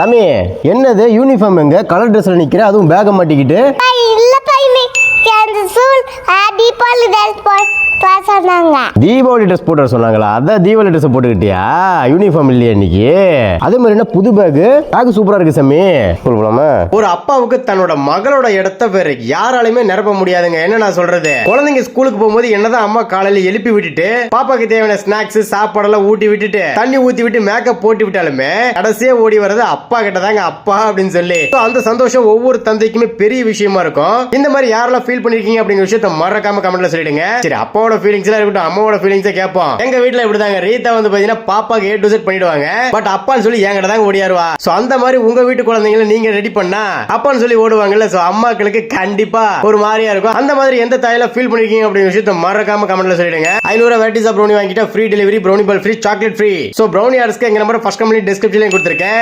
சாமி என்னது? யூனிஃபார்ம் எங்க? கலர் ட்ரெஸ்ல நிக்கிற? அதுவும் பேக மாட்டிக்கிட்டு? இல்லப்பா இன்னைக்கு அந்த ஸ்கூல் தீபாவளி பா சொன்னாங்க. தீபாவளி ட்ரெஸ் போட்டு வர சொன்னாங்களா? அதான் தீபாவளி ட்ரெஸ் போட்டுக்கிட்டியா? யூனிஃபார்ம் இல்லையா இன்னைக்கு? அதே மாதிரி என்ன புது பேக் பேக் சூப்பரா இருக்கு சாமி. போலாமா? ஒரு அப்பாவுக்கு தன்னோட மகளோட இடத்த வேற யாராலையுமே நிரப்ப முடியாதுங்க. என்ன நான் சொல்றது? குழந்தைங்க ஸ்கூலுக்கு போகும்போது என்னதான் அம்மா காலையில எழுப்பி விட்டுட்டு பாப்பாக்கு தேவையான ஸ்நாக்ஸ் சாப்பாடெல்லாம் ஊட்டி விட்டுட்டு தண்ணி ஊத்தி விட்டு மேக்கப் போட்டு விட்டாலுமே கடைசியா ஓடி வர்றது அப்பா கிட்ட தாங்க அப்பா அப்படின்னு சொல்லி. So, அந்த சந்தோஷம் ஒவ்வொரு தந்தைக்குமே பெரிய விஷயமா இருக்கும். இந்த மாதிரி யாரெல்லாம் ஃபீல் பண்ணிருக்கீங்க அப்படிங்கிற விஷயத்த மறக்காம கமெண்ட்ல சொல்லிடுங்க. சரி அப்பாவோட ஃபீலிங்ஸ் எல்லாம் இருக்கட்டும் அம்மாவோட ஃபீலிங்ஸை கேட்போம். எங்க வீட்ல இப்படிதாங்க. ரீதா வந்து பாத்தீங்கன்னா பாப்பாக்கு ஏ டு செட் பண்ணிடுவாங்க. பட் அப்பான்னு சொல்லி என்கிட்ட தாங்க ஓடியாருவா. சோ அந்த மாதிரி உங்க வீட்டு குழந்தைங்களை நீங்க ரெடி பண்ணா அப்பான்னு சொல்லி ஓடுவாங்கல்ல சோ அம்மாக்களுக்கு கண்டிப்பா ஒரு மாதிரியா இருக்கும். அந்த மாதிரி எந்த தாயில ஃபீல் பண்ணிருக்கீங்க அப்படிங்கிற விஷயத்த மறக்காம கமெண்ட்ல சொல்லிடுங்க. ஐநூறு வெரைட்டிஸ் ஆஃப் ப்ரௌனி வாங்கிட்டா free delivery brownie ball free chocolate free so brownie ஆர்ஸ்க்கு எங்க நம்பர் ஃபர்ஸ்ட் கம்பெனி டிஸ்கிரிப்ஷன்ல கொடுத்துருக்கேன்.